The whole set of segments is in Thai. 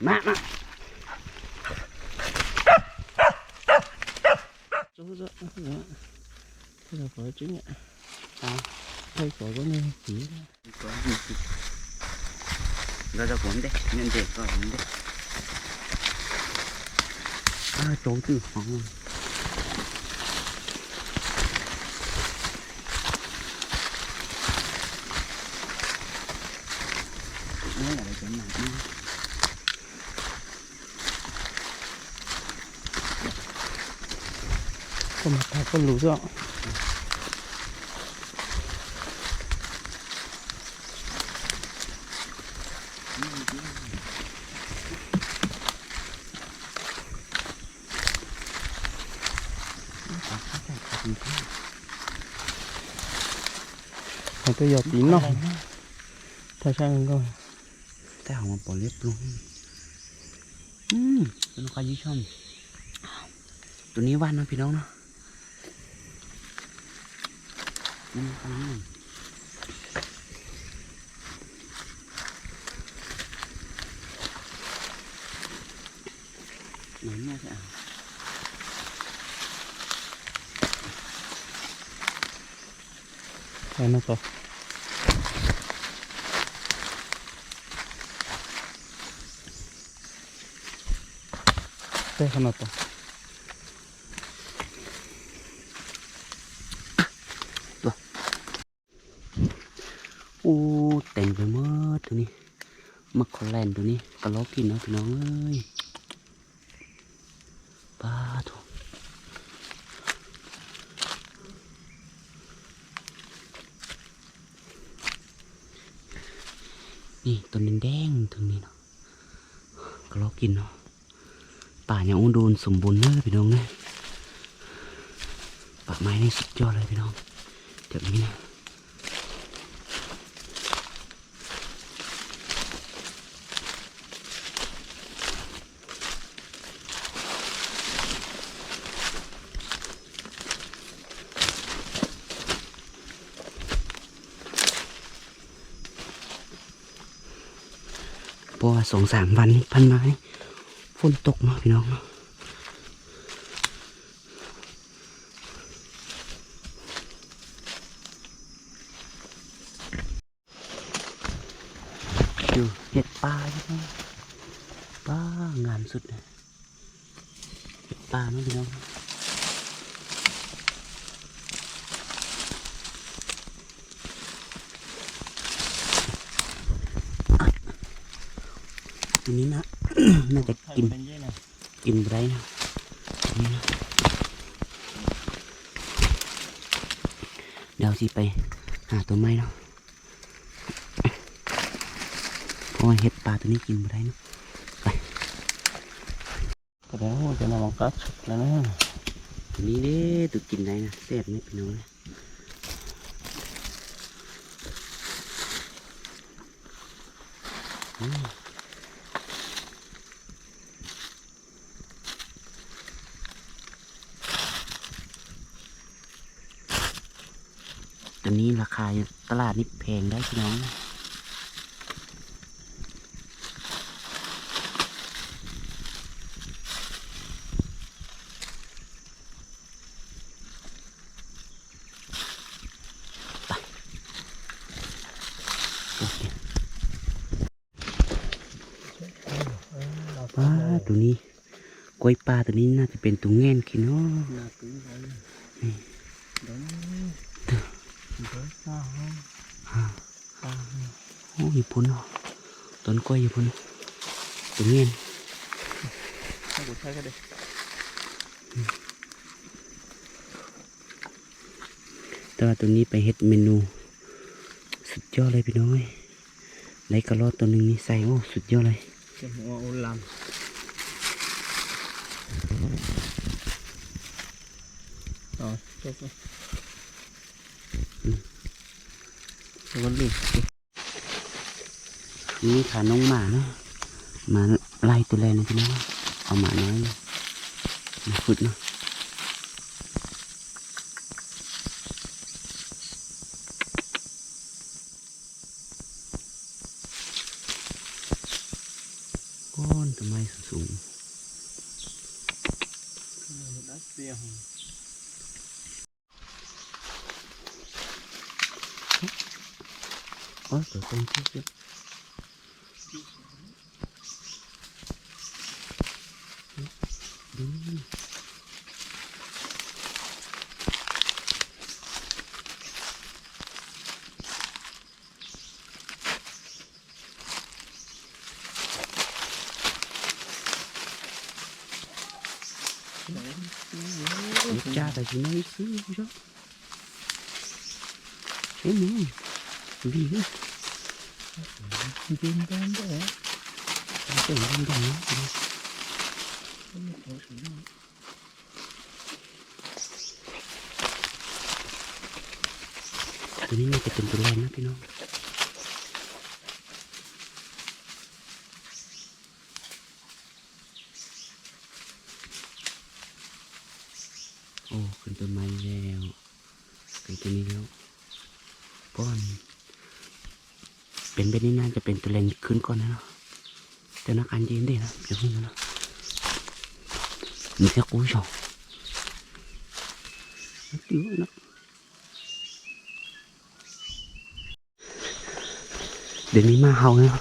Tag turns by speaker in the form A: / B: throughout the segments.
A: mạ mạ
B: chỗ rồi rồi có trứng ạ à hay có có nên chỉ
A: có gì chứ ra ra cuốn đây nhân để có cuốn đây à chỗ từ phòng. Rồi Hãy subscribe
B: có mặt thả con lú rõ Mà tôi giờ tín nó Thay sang coi
A: แต่เอามาปล่อยเรียบร้อยอืมเป็นใครยิ่งชอบตัวนี้ว่านนะพี่น้องเนาะ นี่มันตัวนี้ไหนน่า โอ้เต็มไปหมดตัวนี้มักคอแลนตัวนี้กระลอกกินเนาะพี่น้องเอ้ยปลาถูกนี่ตัวนี้แดงๆถึงนี้เนาะกระลอกกินเนาะป่าอย่างอุดมสมบูรณ์เนอพี่น้องเนี่ยป่าไม้นี่สุดยอดเลยพี่น้องจากนี้นะ เพราะว่าสองสามวันนี้พันไม้ฝนตกเนาะพี่น้องเนาะอยู่เห็ดปลาใช่ไหมปลางามสุดเลยเห็ดปลาเนาะพี่น้อง ตัวนี้นะน่าจะกิน
B: bên dưới này
A: กินไรนะนี่นะเดี๋ยวสิไปหาตัวไม้เนาะเพราะว่าเห็ดปลาตัวนี้กินบ่ได้เนาะ
B: cái đó cho nó bằng cát là nó
A: ตัวนี้เด้ตัวกินได้นะแซ่บไหมพี่น้องนะอืม ตัวนี้ราคาอยู่ตลาดนี่แพงได้พี่น้องนะโอเคปลาตัวนี้กล้วยปลาตัวนี้น่าจะเป็นตัวแง่นขี้เนาะ โอ้ยพุ่นเนาะต้นกล้วยอยู่พุ่นตัวแง่น
B: sao cũng thấy cái đây
A: แต่ว่าตัวนี้ไปเฮ็ดเมนู สุดยอดเลยพี่น้องเอ้ยในกระรอกตัวหนึ่งนี่ใส่โอ้สุดยอดเลย
B: cái hoa ô làm rồi tốt rồi
A: Ừ.
B: vẫn đi
A: นี่ขาน้องหมานะหมาไล่ตัวแรกนะพี่น้องเอาหมาน้อยมาฝึกเนาะโอ้คนต้นไมสูง
B: đã xìa hồng
A: ๆโอ้ยตัวเสียอ Nossa, tá aqui. Cara, de novo isso já. Mesmo. Thế nè Vì nữa
B: viên đen đó hả
A: Tao tưởng lên đồng nó Tụi นี้น่าจะเป็นตัวแรกนะพี่น้อง โอ้ขึ้นต้นไม้แล้วขึ้นตัวนี้แล้วป้อนเป็นไปนี่น่าจะ เป็นตัวแรงขึ้นก่อนนะเนาะแต่นักการยืนดีนะเดี๋ยวพึ่งนะมีแค่กูสองเดี๋ยวนะเดี๋ยวนี้มาเฮาเนาะ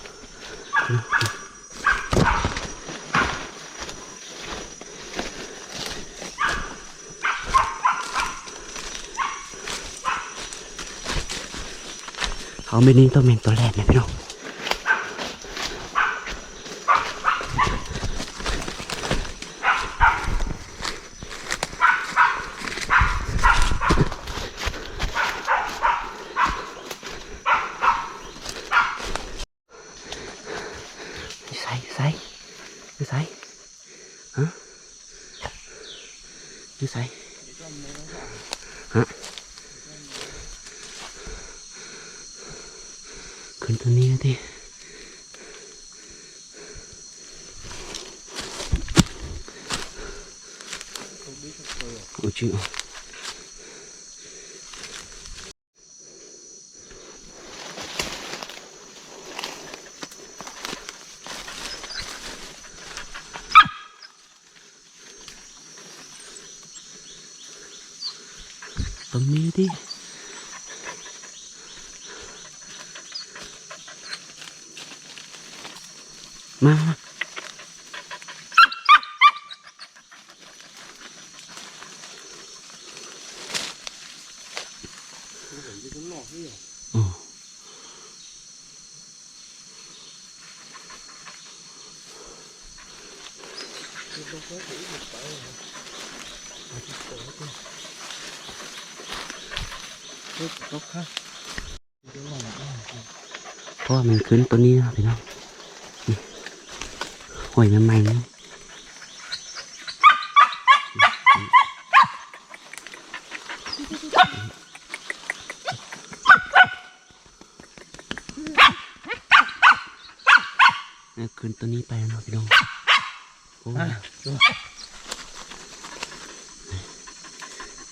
A: เขาไม่นี่งต้องเป็นตัวแรกนะพี่น้อง ใส่ใส่ใส่ฮะใส่ ฮะขึ้นตัวนี้ดิโอ้จริงเหรอต รงนี้ดิมามา เพราะมันขึ้นตัวนี้นะพี่น้องหอยน้ำมันนี่เอาขึ้นตัวนี้ไปนะพี่น้องโอ้ย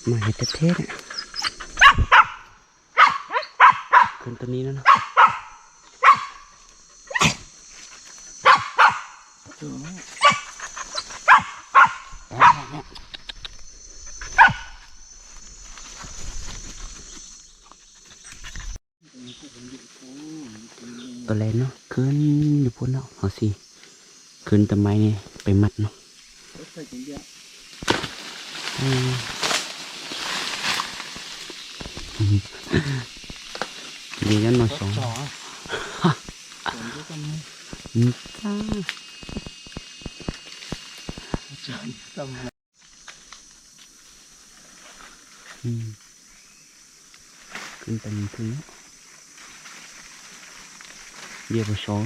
A: มาเห็ดเทศๆอะ คนตัวนี้แล้วนะตัวแรกเนาะขึ้นอยู่พุ่นเนาะเอาสิขึ้นต้นไม้นี่ไปมัดเนาะอืม เดี๋ยวมาสอง
B: chó còn cái con này
A: อืมจ้า
B: trời tầm này
A: อืมขึ้นไปมีพื้นเดี๋ยวไปสอง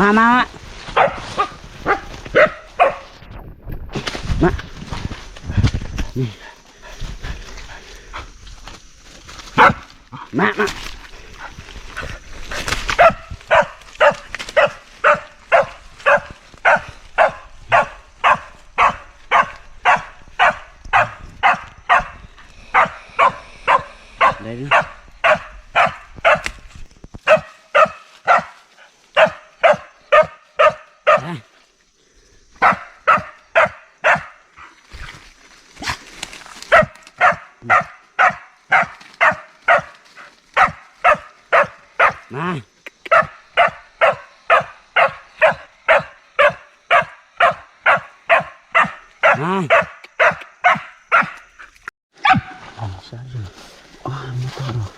A: มามามามานี่มามา ได้นะได้ มามา
B: อ่าใช่เลย
A: อ๋อไม่ต้องหรอก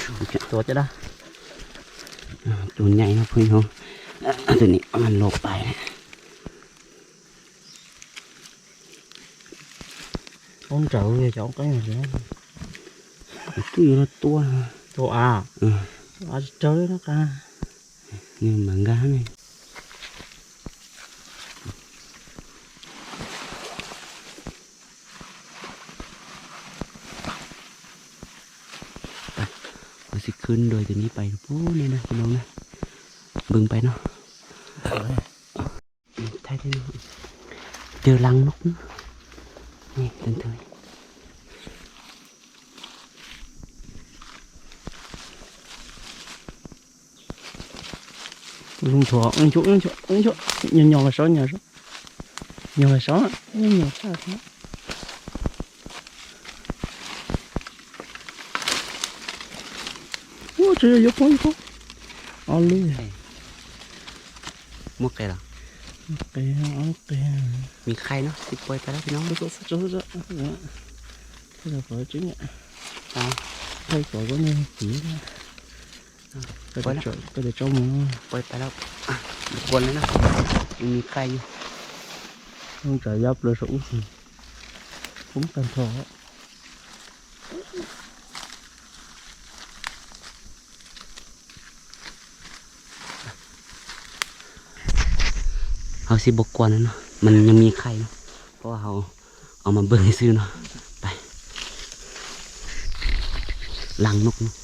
A: ชูจะตัวจะได้อ่าตัวใหญ่นะเพื่อนเขาอะตัวนี้มันโลกไปนะ
B: ông trợ về chỗ cái này nữa
A: ตัวละตัว
B: tô à
A: อืม
B: à chơi đó ca
A: นี่เหมือนกันนี่ไปเราสิขึ้นโดยตัวนี้ไป โอ้นี่นะพี่น้องนะบึงไปเนาะไทยที่นี่เจอรังนกนะนี่เดินเถย
B: dùng thua ăn chỗ ăn chỗ ăn chỗ nhỏ nhỏ là số nhỏ số nhỏ là số nhỏ nhỏ sao thế ủa trời ơi giúp không giúp ăn luôn
A: มุกไก่หรอ
B: ok ok
A: มีใครเนาะสิปล่อยไปแล้วพี่น้อง
B: nó có phát số đó thế là phải chứ nhỉ
A: เอา
B: thay khỏi có nên chỉ ra cái
A: Quay
B: để
A: lại.
B: cho cái để cho mình
A: ปล่อยไปแล้วอะกวนเลยนะยังมีใครอยู่
B: không trả giáp là sủng cũng cần thọ
A: เอาสิบกวนแล้วเนาะมันยังมีใครเนาะเพราะว่าเขาเอามาเบิ่งให้ซื้อเนาะไปลังนกเนาะ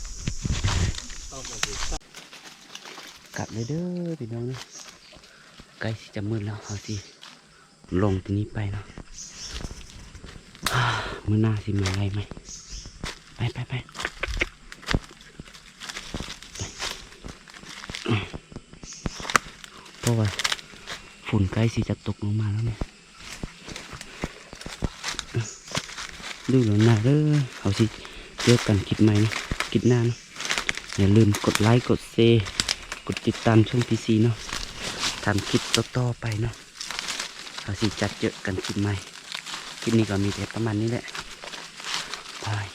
A: กลับเลยเด้อพี่น้องเนาะใกล้จะมืดแล้วเอาสิลงที่นี้ไปเนาะมื่อหน้าสิมาอะไรไหมไปไปไปเพราะว่า ฝุ่นใกล้สิจะตกลงมาแล้วเนี่ยดูหน่อยนะเด้อเอาสิเจอกันคลิปใหม่นะคลิปหน้านะอย่าลืมกดไลค์กดแชร์กดติดตามช่องพีซีเนาะทำคลิปต่อๆไปเนาะเอาสิจัดเจอกันคลิปใหม่คลิปนี้ก็มีแต่ประมาณนี้แหละบาย